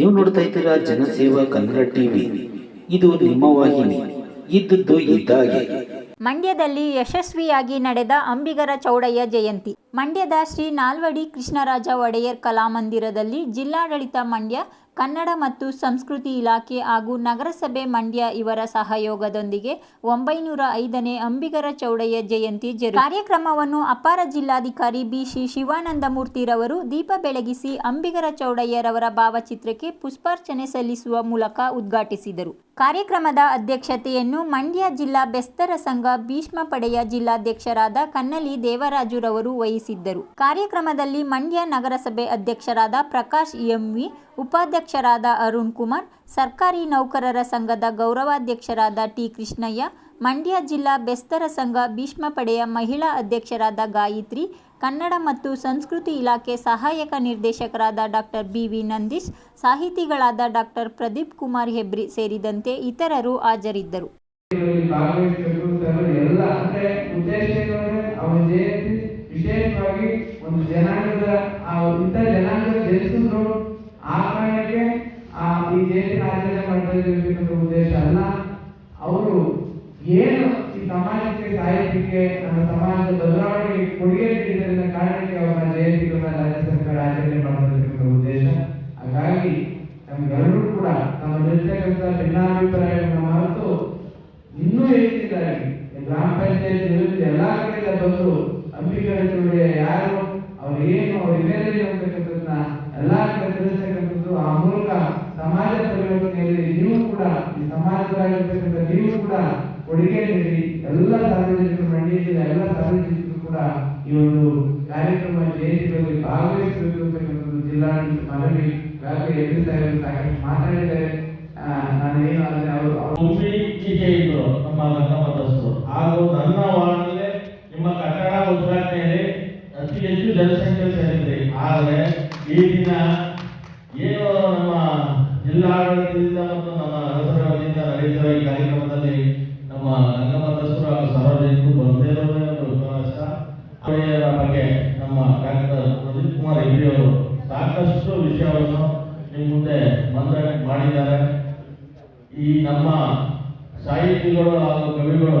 ನೀವು ನೋಡ್ತಾ ಇದ್ದೀರಾ ಜನಸೇವಾ ಕನ್ನಡ ಟಿವಿ. ಇದು ನಿಮ್ಮ ವಾಹಿನಿ. ಇದ್ದದ್ದು ಇದ್ದಾಗೆ. ಮಂಡ್ಯದಲ್ಲಿ ಯಶಸ್ವಿಯಾಗಿ ನಡೆದ ಅಂಬಿಗರ ಚೌಡಯ್ಯ ಜಯಂತಿ. ಮಂಡ್ಯದ ಶ್ರೀ ನಾಲ್ವಡಿ ಕೃಷ್ಣರಾಜ ಒಡೆಯರ್ ಕಲಾಮಂದಿರದಲ್ಲಿ ಜಿಲ್ಲಾಡಳಿತ ಮಂಡ್ಯ, ಕನ್ನಡ ಮತ್ತು ಸಂಸ್ಕೃತಿ ಇಲಾಖೆ ಹಾಗೂ ನಗರಸಭೆ ಮಂಡ್ಯ ಇವರ ಸಹಯೋಗದೊಂದಿಗೆ ಒಂಬೈನೂರ ಐದನೇ ಅಂಬಿಗರ ಚೌಡಯ್ಯ ಜಯಂತಿ ಜರು ಕಾರ್ಯಕ್ರಮವನ್ನು ಅಪಾರ ಜಿಲ್ಲಾಧಿಕಾರಿ ಬಿ ಶ್ರೀ ಶಿವಾನಂದಮೂರ್ತಿರವರು ದೀಪ ಬೆಳಗಿಸಿ ಅಂಬಿಗರ ಚೌಡಯ್ಯರವರ ಭಾವಚಿತ್ರಕ್ಕೆ ಪುಷ್ಪಾರ್ಚನೆ ಸಲ್ಲಿಸುವ ಮೂಲಕ ಉದ್ಘಾಟಿಸಿದರು. ಕಾರ್ಯಕ್ರಮದ ಅಧ್ಯಕ್ಷತೆಯನ್ನು ಮಂಡ್ಯ ಜಿಲ್ಲಾ ಬೆಸ್ತರ ಸಂಘ ಭೀಷ್ಮ ಪಡೆಯ ಜಿಲ್ಲಾಧ್ಯಕ್ಷರಾದ ಕನ್ನಲಿ ದೇವರಾಜುರವರು ವಹಿಸಿದ್ದರು ಕಾರ್ಯಕ್ರಮದಲ್ಲಿ ಮಂಡ್ಯ ನಗರಸಭೆ ಅಧ್ಯಕ್ಷರಾದ ಪ್ರಕಾಶ್ ಎಂವಿ, ಉಪಾಧ್ಯಕ್ಷರಾದ ಅರುಣ್ ಕುಮಾರ್, ಸರ್ಕಾರಿ ನೌಕರರ ಸಂಘದ ಗೌರವಾಧ್ಯಕ್ಷರಾದ ಟಿ ಕೃಷ್ಣಯ್ಯ, ಮಂಡ್ಯ ಜಿಲ್ಲಾ ಬೆಸ್ತರ ಸಂಘ ಭೀಷ್ಮ ಪಡೆಯ ಮಹಿಳಾ ಅಧ್ಯಕ್ಷರಾದ ಗಾಯತ್ರಿ, ಕನ್ನಡ ಮತ್ತು ಸಂಸ್ಕೃತಿ ಇಲಾಖೆ ಸಹಾಯಕ ನಿರ್ದೇಶಕರಾದ ಡಾಕ್ಟರ್ ಬಿ ವಿ ನಂದೀಶ್, ಸಾಹಿತಿಗಳಾದ ಡಾಕ್ಟರ್ ಪ್ರದೀಪ್ ಕುಮಾರ್ ಹೆಬ್ರಿ ಸೇರಿದಂತೆ ಇತರರು ಹಾಜರಿದ್ದರು ಇದರಲ್ಲಿ ಭಾಗವಹಿಸಬೇಕು ಸರ್ ಎಲ್ಲ ಅಂದ್ರೆ ಉದ್ದೇಶ ಏನು ಅಂದ್ರೆ ಅವರ ಜಯಂತಿ ವಿಶೇಷವಾಗಿ ಒಂದು ಜನಾಂಗದ ಇಂಥ ಜನಾಂಗದ ಜನಿಸಿದ್ರು ಆ ಕಾರಣಕ್ಕೆ ಆ ಈ ಜಯಂತಿ ಆಚರಣೆ ಮಾಡ್ತಾ ಉದ್ದೇಶ ಅಲ್ಲ. ಅವರು ಏನು ಈ ಸಮಾಜಕ್ಕೆ ಸಾಹಿತ್ಯಕ್ಕೆ ನಮ್ಮ ಸಮಾಜದ ಬದಲಾವಣೆಗೆ ಕೊಡುಗೆ ನೀಡಿದ ಕಾರಣಕ್ಕೆ ಅವರ ಜಯಂತಿಗಳನ್ನ ರಾಜ್ಯ ಸರ್ಕಾರ ಆಚರಣೆ ಮಾಡಬೇಕಂತ ಉದ್ದೇಶ. ಹಾಗಾಗಿ ನಮ್ಗೆಲ್ಲರೂ ಕೂಡ ನಮ್ಮಲ್ಲಿರ್ತಕ್ಕಂಥ ಭಿನ್ನಾಭಿಪ್ರಾಯವನ್ನು ಮರೆತು ಇನ್ನೂ ಹೆಚ್ಚಿದ್ದಾರೆ ಗ್ರಾಮ ಪಂಚಾಯತ್ ಎಲ್ಲಾ ಕಡೆಯಿಂದ ಬಂದು ಅಂಬಿಕರ ಚೌಡಯ್ಯ ಯಾರು ಅವ್ರು ಏನು ಅವ್ರ ಹಿನ್ನೆಲೆ ಅಂತಕ್ಕಂಥದ್ದನ್ನ ಕಡೆ ಆ ಮೂಲಕ ಸಮಾಜ ಪರಿವರ್ತನೆಯಲ್ಲಿ ನೀವು ಕೂಡ ಈ ಸಮಾಜದಾಗಿರ್ತಕ್ಕಂಥ ನೀವು ಕೂಡ ಕೊಡುಗೆ ನೀಡಿ ಎಲ್ಲ ಸಾರ್ವಜನಿಕರು ಮಂಡ್ಯದ ಎಲ್ಲ ಸಾರ್ವಜನಿಕರು ಕೂಡ ಈ ಒಂದು ಕಾರ್ಯಕ್ರಮ ಜಯಂತಿಗಳಲ್ಲಿ ಭಾಗವಹಿಸಬೇಕು ಅಂತಕ್ಕಂಥದ್ದು ಜಿಲ್ಲಾಡಳಿತ ಮನವಿ ಈಗಾಗಲೇ ಎಲ್ಲಿ ಸಾಹೇಬರು ಮಾತಾಡಿದ್ದಾರೆ. ಆ, ನಾನೇನು ಅಂದ್ರೆ ಅವರು ಹೀಗೆ ಇದ್ರು ನಮ್ಮ ರಂಗಮತಸ್ಥರು ಹಾಗೂ ನನ್ನ ವಾರ್ಡಲ್ಲೇ ನಿಮ್ಮ ಕಟ್ಟಡ ಉದ್ಘಾಟನೆಯಲ್ಲಿ ಅತಿ ಹೆಚ್ಚು ಜನಸಂಖ್ಯೆ ಸೇರಿದ್ರಿ ಆದರೆ ಈ ದಿನ ಏನು ನಮ್ಮ ಜಿಲ್ಲಾಡಳಿತದಿಂದ ಮತ್ತು ನಮ್ಮ ವತಿಯಿಂದ ನಡೆಯುತ್ತಿರುವ ಈ ಕಾರ್ಯಕ್ರಮದಲ್ಲಿ ನಮ್ಮ ರಂಗಮತಸ್ಥರು ಹಾಗೂ ಸಾರ್ವಜನಿಕರು ಬಂದೇ ಇರೋದೇ ಒಂದು ವಿಶ್ವಾಸ ಅವರ ಬಗ್ಗೆ ನಮ್ಮ ಡಾಕ್ಟರ್ ಪ್ರದೀಪ್ ಕುಮಾರ್ ಹೆಗ್ಡಿ ಅವರು ಸಾಕಷ್ಟು ವಿಷಯವನ್ನು ನಿಮ್ಮ ಮುಂದೆ ಮಂಡನೆ ಮಾಡಿದ್ದಾರೆ. ಈ ನಮ್ಮ ಸಾಹಿತಿಗಳು ಹಾಗೂ ಕವಿಗಳು